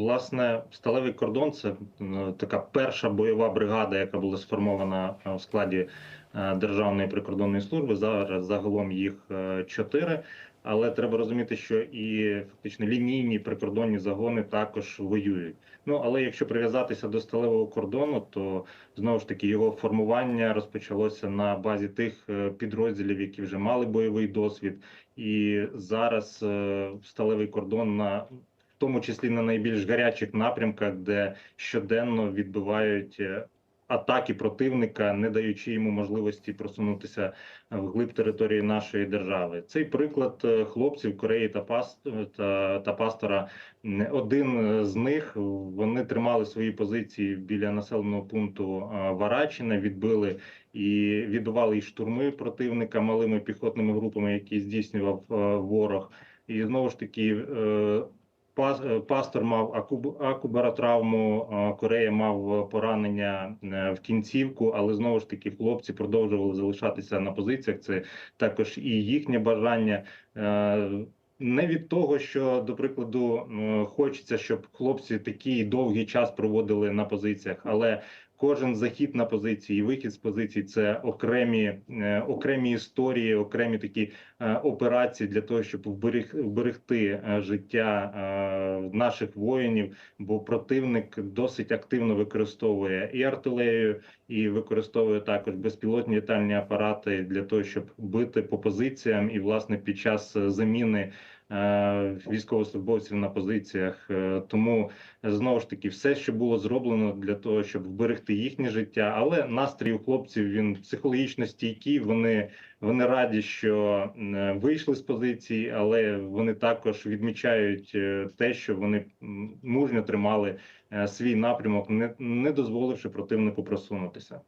Власне, сталевий кордон це така перша бойова бригада, яка була сформована е, в складі е, Державної прикордонної служби. Зараз загалом їх е, чотири. Але треба розуміти, що і фактично лінійні прикордонні загони також воюють. Ну але якщо прив'язатися до сталевого кордону, то знову ж таки його формування розпочалося на базі тих е, підрозділів, які вже мали бойовий досвід, і зараз е, сталевий кордон на тому числі на найбільш гарячих напрямках, де щоденно відбивають е, атаки противника, не даючи йому можливості просунутися вглиб території нашої держави. Цей приклад е, хлопців Кореї та Пас та, та пастора. Один з них вони тримали свої позиції біля населеного пункту е, Варачина, відбили і відбували і штурми противника малими піхотними групами, які здійснював е, ворог. І знову ж таки, е, е, пастор мав акуб- акубаротравму, е, Корея мав поранення е, в кінцівку, але знову ж таки хлопці продовжували залишатися на позиціях. Це також і їхнє бажання. Е, Не від того, що до прикладу е, хочеться, щоб хлопці такий довгий час проводили на позиціях, але кожен захід на позиції вихід з позицій це окремі е, окремі історії, окремі такі е, операції для того, щоб вберег, вберегти е, життя наших воїнів. Бо противник досить активно використовує і артилерію, і використовує також безпілотні літальні апарати для того, щоб бити по позиціям, і власне під час заміни. Е, Військовослужбовців на позиціях, Е, тому знову ж таки все, що було зроблено для того, щоб вберегти їхнє життя, але настрій у хлопців він психологічно стійкий. Вони вони раді, що вийшли з позиції, але вони також відмічають е, те, що вони мужньо тримали е, свій напрямок, не, не дозволивши противнику просунутися.